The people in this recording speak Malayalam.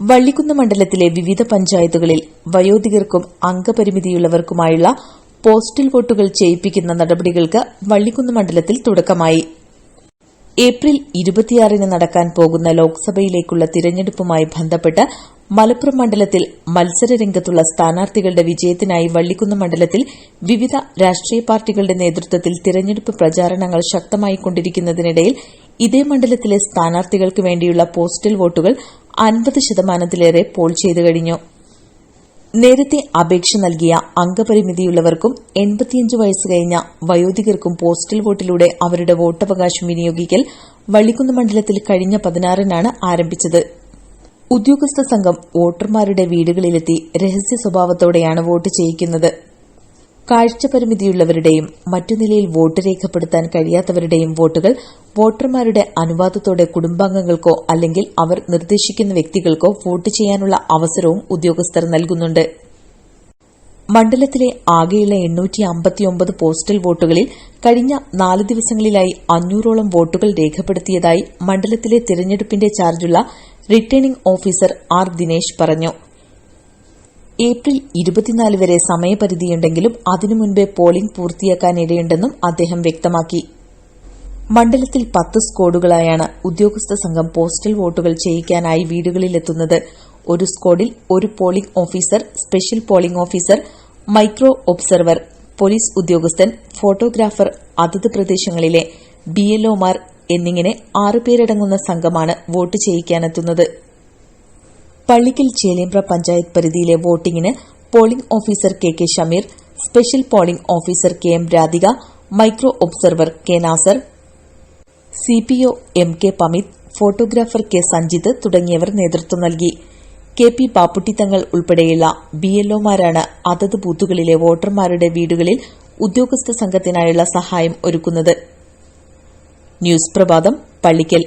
വള്ളിക്കുന്ന് മണ്ഡലത്തിലെ വിവിധ പഞ്ചായത്തുകളിൽ വയോധികർക്കും അംഗപരിമിതിയുള്ളവർക്കുമായുള്ള പോസ്റ്റൽ വോട്ടുകൾ ചെയ്യിപ്പിക്കുന്ന നടപടികൾക്ക് വള്ളിക്കുന്ന് മണ്ഡലത്തിൽ തുടക്കമായി. ഏപ്രിൽ ഇരുപത്തിയാറിന് നടക്കാൻ പോകുന്ന ലോക്സഭയിലേക്കുള്ള തിരഞ്ഞെടുപ്പുമായി ബന്ധപ്പെട്ട് മലപ്പുറം മണ്ഡലത്തിൽ മത്സരരംഗത്തുള്ള സ്ഥാനാർത്ഥികളുടെ വിജയത്തിനായി വള്ളിക്കുന്ന് മണ്ഡലത്തിൽ വിവിധ രാഷ്ട്രീയ പാർട്ടികളുടെ നേതൃത്വത്തിൽ തിരഞ്ഞെടുപ്പ് പ്രചാരണങ്ങൾ ശക്തമായിക്കൊണ്ടിരിക്കുന്നതിനിടയിൽ ഇതേ മണ്ഡലത്തിലെ സ്ഥാനാർത്ഥികൾക്ക് വേണ്ടിയുള്ള പോസ്റ്റൽ വോട്ടുകൾ അൻപത് ശതമാനത്തിലേറെ പോൾ ചെയ്തു കഴിഞ്ഞു. നേരത്തെ അപേക്ഷ നൽകിയ അംഗപരിമിതിയുള്ളവർക്കും എൺപത്തിയഞ്ച് വയസ്സ് കഴിഞ്ഞ വയോധികർക്കും പോസ്റ്റൽ വോട്ടിലൂടെ അവരുടെ വോട്ടവകാശം വിനിയോഗിക്കൽ വള്ളിക്കുന്ന് മണ്ഡലത്തിൽ കഴിഞ്ഞ പതിനാറിനാണ് ആരംഭിച്ചത്. ഉദ്യോഗസ്ഥ സംഘം വോട്ടർമാരുടെ വീടുകളിലെത്തി രഹസ്യ സ്വഭാവത്തോടെയാണ് വോട്ട് ചെയ്യിക്കുന്നത്. കാഴ്ച പരിമിതിയുള്ളവരുടെയും മറ്റു നിലയിൽ വോട്ട് രേഖപ്പെടുത്താൻ കഴിയാത്തവരുടെയും വോട്ടുകൾ വോട്ടർമാരുടെ അനുവാദത്തോടെ കുടുംബാംഗങ്ങൾക്കോ അല്ലെങ്കിൽ അവർ നിർദ്ദേശിക്കുന്ന വ്യക്തികൾക്കോ വോട്ട് ചെയ്യാനുള്ള അവസരവും ഉദ്യോഗസ്ഥർ നൽകുന്നുണ്ട്. മണ്ഡലത്തിലെ ആകെയുള്ള എണ്ണൂറ്റി അമ്പത്തിയൊമ്പത് പോസ്റ്റൽ വോട്ടുകളിൽ കഴിഞ്ഞ നാല് ദിവസങ്ങളിലായി അഞ്ഞൂറോളം വോട്ടുകൾ രേഖപ്പെടുത്തിയതായി മണ്ഡലത്തിലെ തിരഞ്ഞെടുപ്പിന്റെ ചാർജുള്ള റിട്ടേണിംഗ് ഓഫീസർ ആർ ദിനേശ് പറഞ്ഞു. ഏപ്രിൽ ഇരുപത്തിനാല് വരെ സമയപരിധിയുണ്ടെങ്കിലും അതിനു മുൻപേ പോളിംഗ് പൂർത്തിയാക്കാനിടയുണ്ടെന്നും അദ്ദേഹം വ്യക്തമാക്കി. മണ്ഡലത്തിൽ പത്ത് സ്കോഡുകളായാണ് ഉദ്യോഗസ്ഥ സംഘം പോസ്റ്റൽ വോട്ടുകൾ ചെയ്യിക്കാനായി വീടുകളിലെത്തുന്നത്. ഒരു സ്കോഡിൽ ഒരു polling officer special polling officer micro observer police ഉദ്യോഗസ്ഥൻ ഫോട്ടോഗ്രാഫർ അതത് പ്രദേശങ്ങളിലെ ബിഎൽഒമാർ എന്നിങ്ങനെ ആറുപേരടങ്ങുന്ന സംഘമാണ് വോട്ട് ചെയ്യിക്കാനെത്തുന്നത്. പള്ളിക്കൽ ചേലേമ്പ്ര പഞ്ചായത്ത് പരിധിയിലെ വോട്ടിംഗിന് polling officer K K Shameer special polling officer K M Radhika micro observer K Nasar C P O M K Pamith photographer K Sanjith തുടങ്ങിയവർ നേതൃത്വം നൽകി. കെ പി പാപ്പുട്ടിത്തങ്ങൾ ഉൾപ്പെടെയുള്ള ബി ബിഎൽഒമാരാണ് അതത് ബൂത്തുകളിലെ വോട്ടർമാരുടെ വീടുകളിൽ ഉദ്യോഗസ്ഥ സംഘത്തിനായുള്ള സഹായം ഒരുക്കുന്നത്. ന്യൂസ് പ്രഭാതം പള്ളിക്കൽ.